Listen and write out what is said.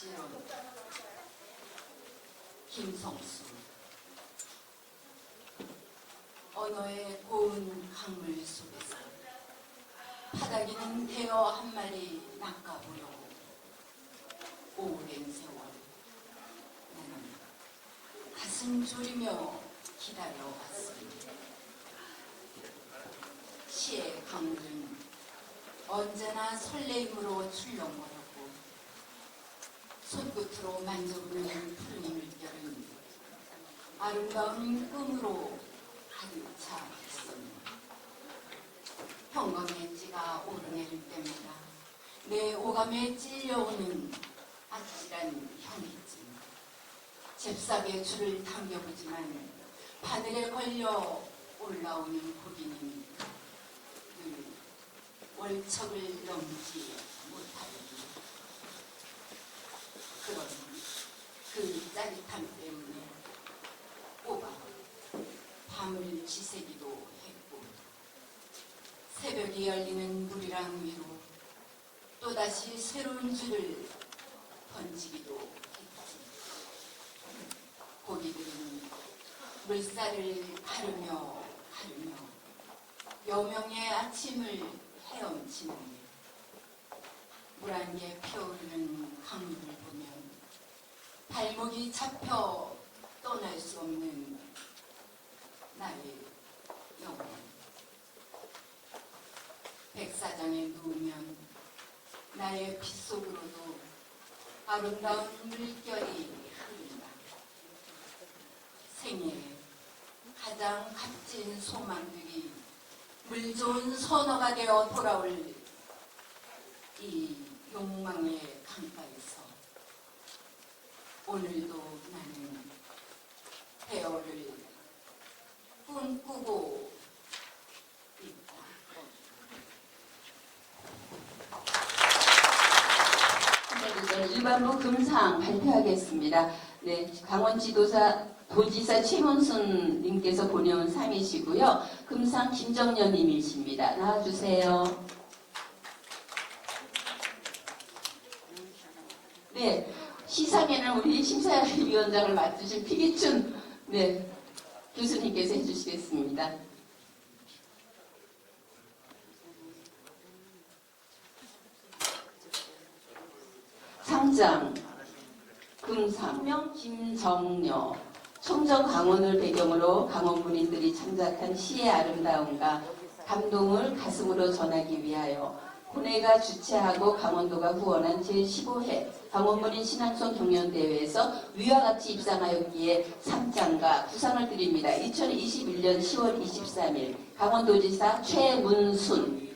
실험 김성수 언어의 고운 강물 속에서 바닥에는 대어 한 마리 낚아보려고 오랜 세월 나는 가슴 졸이며 기다려왔습니다. 시의 강물은 언제나 설레임으로 출렁거렸고 손 끝으로 만져보는 푸른 물결은 아름다운 꿈으로 가득 차 있습니다. 현검의 찌가 오르내릴 때마다 내 오감에 찔려오는 아찔한 현기증 잽싸게 줄을 당겨보지만 바늘에 걸려 올라오는 고비는 늘 월척을 넘지 못하리니 그런 그 짜릿함 때문에 꼬박 밤을 지새기도 했고 새벽이 열리는 물이랑 위로 또다시 새로운 줄을 던지기도 했지. 고기들은 물살을 가르며 가르며 여명의 아침을 헤엄치는데 물안개 피어오르는 강물을 보면 발목이 잡혀 떠날 수 없는 나의 영혼. 백사장에 누우면 나의 빗속으로도 아름다운 물결이 흐른다. 생애에 가장 값진 소망들이 물 좋은 선어가 되어 돌아올 이 욕망의 강가에서 오늘도 나는 대어를 꿈꾸고 있다. 네, 일반부 금상 발표하겠습니다. 네, 강원지도사 도지사 최문순 님께서 보내온 상이시고요. 금상 김정년 님이십니다. 나와주세요. 네, 시상에는 우리 심사위원장을 맡으신 피기춘 네, 교수님께서 해주시겠습니다. 상장 금상명 김정녀 청정 강원을 배경으로 강원 군인들이 창작한 시의 아름다움과 감동을 가슴으로 전하기 위하여 군회가 주최하고 강원도가 후원한 제15회 강원군인 신앙송 경연대회에서 위와 같이 입상하였기에 상장과 구상을 드립니다. 2021년 10월 23일 강원도지사 최문순